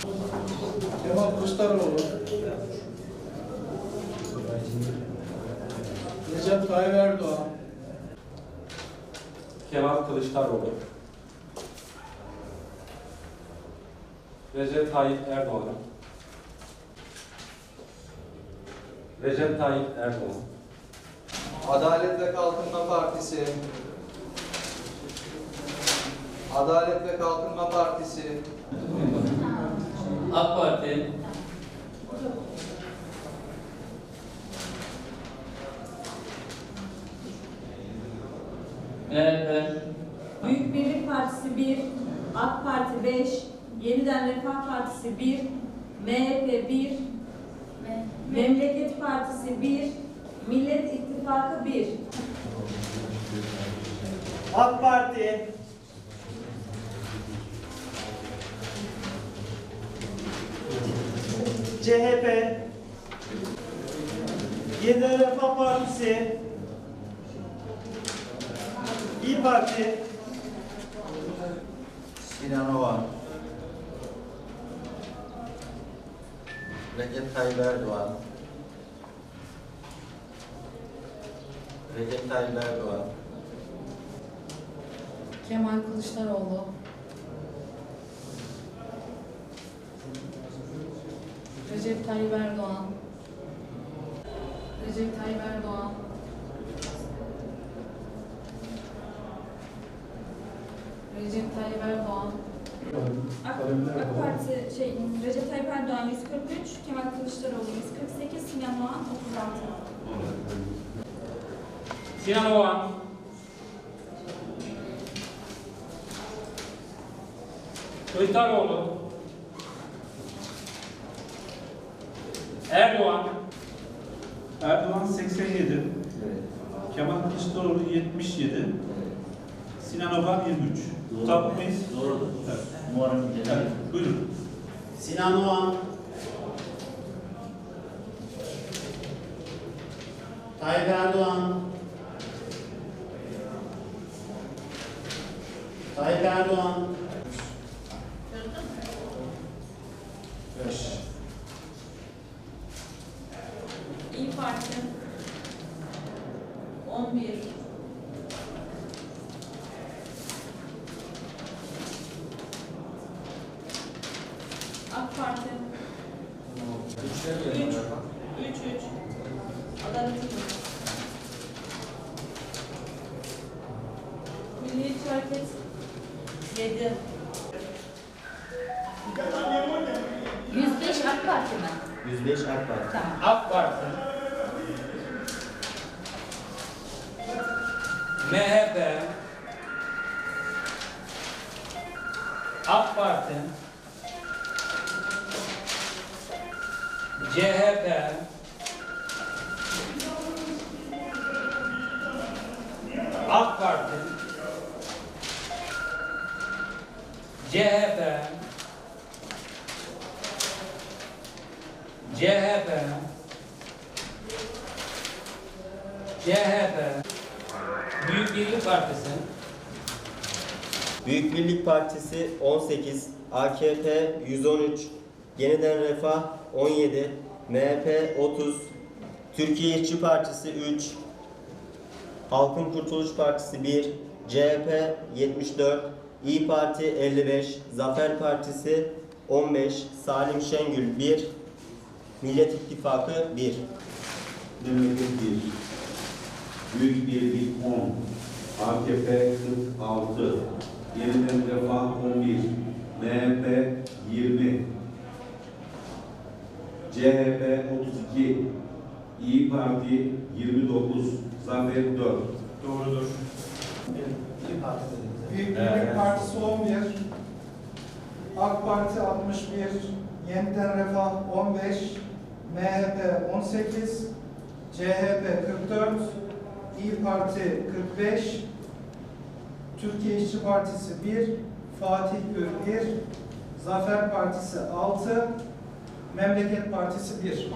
Kemal Kılıçdaroğlu. Recep Tayyip Erdoğan. Kemal Kılıçdaroğlu. Recep Tayyip Erdoğan. Recep Tayyip Erdoğan. Adalet ve Kalkınma Partisi. Adalet ve Kalkınma Partisi. AK Parti, MHP, Büyük Birlik Partisi 1, AK Parti 5, Yeniden Refah Partisi 1, MHP 1, Memleket Partisi 1, Millet İttifakı 1. AK Parti. CHP. Yeniden Refah Partisi. İyi Parti. Sinan Oğan. Recep Tayyip Erdoğan. Recep Tayyip Erdoğan. Kemal Kılıçdaroğlu, Recep Tayyip Erdoğan, Recep Tayyip Erdoğan, Recep Tayyip Erdoğan, AK, AK Parti şey Recep Tayyip Erdoğan 143, Kemal Kılıçdaroğlu 148, Sinan Oğan 36. Sinan Oğan, Kılıçdaroğlu, Erdoğan, Erdoğan 87, Kemal Kılıçdaroğlu 77, Sinan Oğan 23. Mutabık mıyız? Doğrudur. Evet. Muharrem evet. Buyurun. Sinan Oğan. Tayyip Erdoğan. Tayyip Erdoğan. Parti 11, AK Parti 3, 3, 3. Adalet Milliyetçi Hareket 7. 105 AK Parti mi? 105 AK Parti. Tamam. AK Parti, MHP, AK Parti, CHP, AK Parti, CHP, CHP, CHP, Büyük Birlik Partisi, Büyük Birlik Partisi 18, AKP 113, Yeniden Refah 17, MHP 30, Türkiye İşçi Partisi 3, Halkın Kurtuluş Partisi 1, CHP 74, İyi Parti 55, Zafer Partisi 15, Salim Şengül 1, Millet İttifakı 1. Memleket 1, Büyük Birlik 10, AKP 46, Yeniden Refah 11, MHP 20, CHP 32, İyi Parti 29, Zafer 4. Doğrudur. Büyük Birlik Partisi 11, AK Parti 61, Yeniden Refah 15, MHP 18, CHP 44, İyi Parti 45, Türkiye İşçi Partisi 1, Fatih Gül 1, Zafer Partisi 6, Memleket Partisi 1.